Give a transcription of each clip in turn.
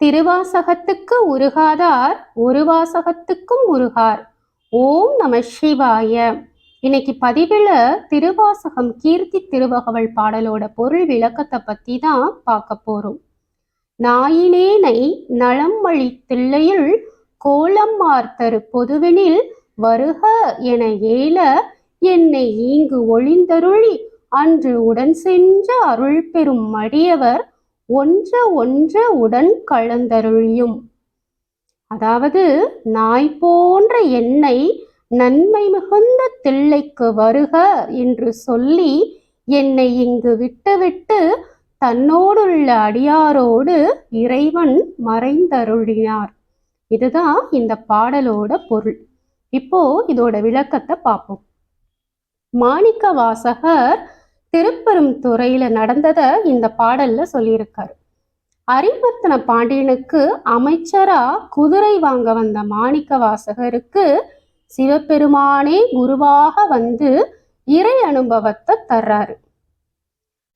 திருவாசகத்துக்கு உருகாதார் ஒரு வாசகத்துக்கும் உருகார். ஓம் நம சிவாய. இன்னைக்கு பதிவில் திருவாசகம் கீர்த்தி திருவகவல் பாடலோட பொருள் விளக்கத்தை பற்றி தான் பார்க்க போறோம். நாயினேனை நலம் வழி தில்லையில் கோலம் மார்த்தரு பொதுவெனில் வருக என ஏல என்னை ஈங்கு ஒளிந்தருளி அன்று உடன் சென்ற அருள் பெறும் மடியவர் ஒன்ற ஒன்ற உடன் கலந்தருளியும். அதாவது நாய் போன்ற என்னை நன்மை மிகுந்த தில்லைக்கு வருக என்று சொல்லி என்னை இங்கு விட்டுவிட்டு தன்னோடுள்ள அடியாரோடு இறைவன் மறைந்தருளினார். இதுதான் இந்த பாடலோட பொருள். இப்போ இதோட விளக்கத்தை பார்ப்போம். மாணிக்க வாசகர் திருப்பெரும் துறையில நடந்ததை இந்த பாடல்ல சொல்லியிருக்காரு. அரிவர்த்தன பாண்டியனுக்கு அமைச்சரா குதிரை வாங்க வந்த மாணிக்க வாசகருக்கு சிவபெருமானே குருவாக வந்து இறை அனுபவத்தை தர்றாரு.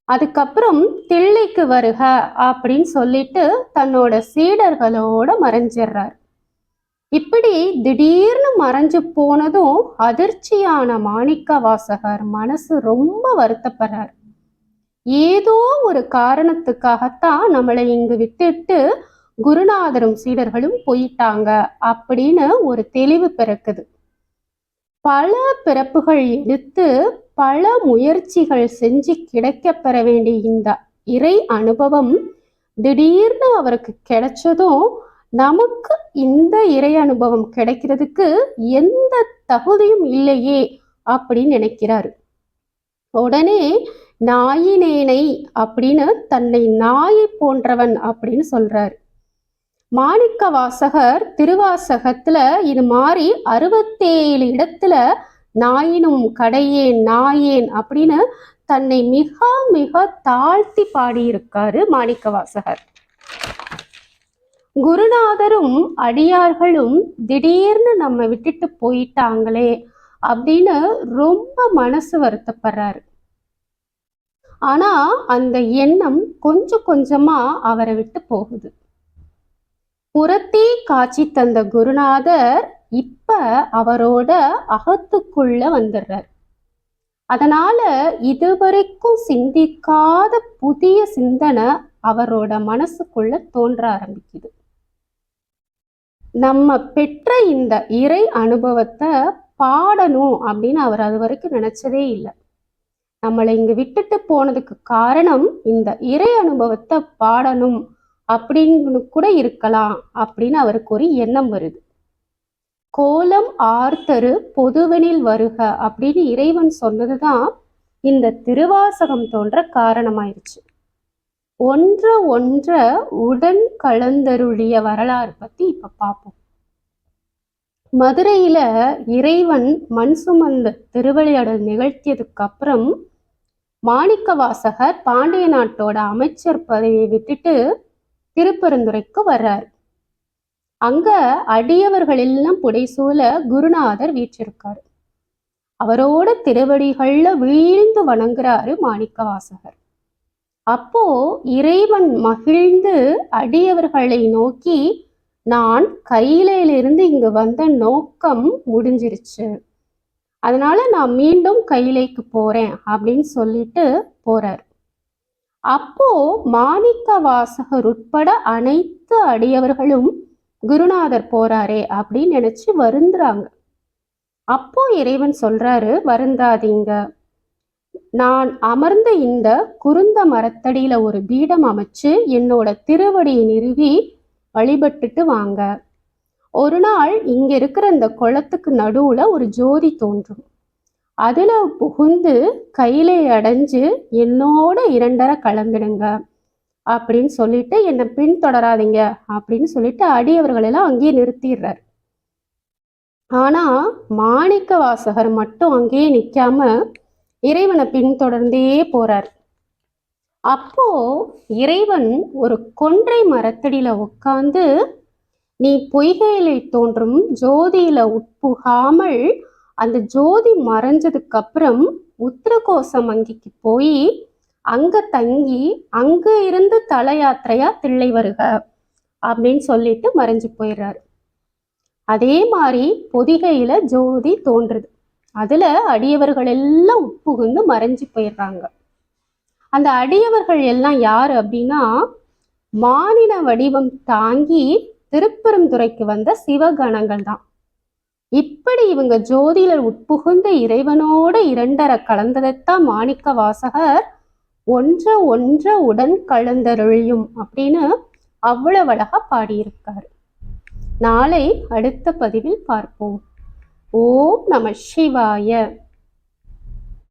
அதுக்கப்புறம் தில்லைக்கு வருக அப்படின்னு சொல்லிட்டு தன்னோட சீடர்களோட மறைஞ்சிடுறாரு. இப்படி திடீர்னு மறைஞ்சு போனதும் அதிர்ச்சியான மாணிக்க வாசகர் மனசு ரொம்ப வருத்தப்படுறார். ஏதோ ஒரு காரணத்துக்காகத்தான் நம்மளை இங்கு விட்டுட்டு குருநாதரும் சீடர்களும் போயிட்டாங்க அப்படின்னு ஒரு தெளிவு பிறக்குது. பல பிறப்புகள் எடுத்து பல முயற்சிகள் செஞ்சு கிடைக்கப்பெற வேண்டிய இந்த இறை அனுபவம் திடீர்னு அவருக்கு கிடைச்சதும் நமக்கு இந்த இறை அனுபவம் கிடைக்கிறதுக்கு எந்த தகுதியும் இல்லையே அப்படின்னு நினைக்கிறாரு. உடனே நாயினேனை அப்படின்னு தன்னை நாயை போன்றவன் அப்படின்னு சொல்றாரு. மாணிக்க வாசகர் திருவாசகத்துல இது மாதிரி அறுபத்தேழு இடத்துல நாயினும் கடையேன் நாயேன் அப்படின்னு தன்னை மிக மிக தாழ்த்தி பாடியிருக்காரு மாணிக்க வாசகர் குருநாதரும் அடியார்களும் திடீர்னு நம்ம விட்டுட்டு போயிட்டாங்களே அப்படின்னு ரொம்ப மனசு வருத்தப்படுறாரு. ஆனா அந்த எண்ணம் கொஞ்சம் கொஞ்சமா அவரை விட்டு போகுது. புறத்தே காட்சி தந்த குருநாதர் இப்ப அவரோட அகத்துக்குள்ள வந்துடுறார். அதனால இதுவரைக்கும் சிந்திக்காத புதிய சிந்தனை அவரோட மனசுக்குள்ள தோன்ற ஆரம்பிக்குது. நம்ம பெற்ற இந்த இறை அனுபவத்தை பாடணும் அப்படின்னு அவர் அது வரைக்கும் நினைச்சதே இல்லை. நம்மளை இங்க விட்டுட்டு போனதுக்கு காரணம் இந்த இறை அனுபவத்தை பாடணும் அப்படின்னு கூட இருக்கலாம் அப்படின்னு அவருக்கு ஒரு எண்ணம் வருது. கோலம் ஆர்த்தரு பொதுவெனில் வருக அப்படின்னு இறைவன் சொன்னதுதான் இந்த திருவாசகம் தோன்ற காரணமாயிருச்சு. ஒன்ற ஒன்ற உடன் கலந்தருளிய வரலாறு பத்தி இப்ப பார்ப்போம் மதுரையில இறைவன் மண் சுமந்த திருவிளையாடல் நிகழ்த்தியதுக்கு அப்புறம் மாணிக்க வாசகர் பாண்டிய நாட்டோட அமைச்சர் பதவியை விட்டுட்டு திருப்பெருந்துறைக்கு வர்றார். அங்க அடியவர்கள் எல்லாம் குருநாதர் வீற்றிருக்காரு. அவரோட திருவடிகள்ல வீழ்ந்து வணங்குறாரு மாணிக்க வாசகர் அப்போ இறைவன் மகிழ்ந்து அடியவர்களை நோக்கி நான் கையிலையிலிருந்து இங்கு வந்த நோக்கம் முடிஞ்சிருச்சு. அதனால நான் மீண்டும் கையிலைக்கு போறேன் அப்படின்னு சொல்லிட்டு போறார். அப்போ மாணிக்க வாசகர் உட்பட அனைத்து அடியவர்களும் குருநாதர் போறாரே அப்படின்னு நினைச்சு வருந்துறாங்க. அப்போ இறைவன் சொல்றாரு வருந்தாதீங்க. நான் அமர்ந்த இந்த குருந்த மரத்தடியில ஒரு பீடம் அமைச்சு என்னோட திருவடியை நிறுவி வழிபட்டுட்டு வாங்க. ஒரு நாள் இங்க இருக்கிற இந்த குளத்துக்கு நடுவுல ஒரு ஜோதி தோன்றும். அதுல புகுந்து கையிலே அடைஞ்சு என்னோட இரண்டரை கலந்துடுங்க. அப்படின்னு சொல்லிட்டு என்னை பின்தொடராதீங்க அப்படின்னு சொல்லிட்டு அடியவர்கள் எல்லாம் அங்கேயே நிறுத்திடுறார். ஆனா மாணிக்க வாசகர் மட்டும் அங்கேயே நிக்காம இறைவனை பின்தொடர்ந்தே போறார். அப்போ இறைவன் ஒரு கொன்றை மரத்தடியில உட்கார்ந்து நீ பொய்கையிலே தோன்றும் ஜோதியில உட்புகாமல் அந்த ஜோதி மறைஞ்சதுக்கு அப்புறம் உத்திரகோசம் அங்கிக்கு போய் அங்க தங்கி அங்க இருந்து தல யாத்திரையா தில்லை வருக அப்படின்னு சொல்லிட்டு மறைஞ்சு போயிடுறாரு. அதே மாதிரி பொதிகையில ஜோதி தோன்றுது. அதுல அடியவர்கள் எல்லாம் உட்புகுந்து மறைஞ்சு போயிடுறாங்க. அந்த அடியவர்கள் எல்லாம் யாரு அப்படின்னா மாநில வடிவம் தாங்கி திருப்பெருந்துறைக்கு வந்த சிவகணங்கள் தான். இப்படி இவங்க ஜோதியில உட்புகுந்த இறைவனோட இரண்டர கலந்ததைத்தான் மாணிக்க வாசகர் ஒன்ற ஒன்ற உடன் கலந்தருளியும் அப்படின்னு அவ்வளவு அழகா பாடியிருக்காரு. நாளை அடுத்த பதிவில் பார்ப்போம். ஓம் நம சிவாய.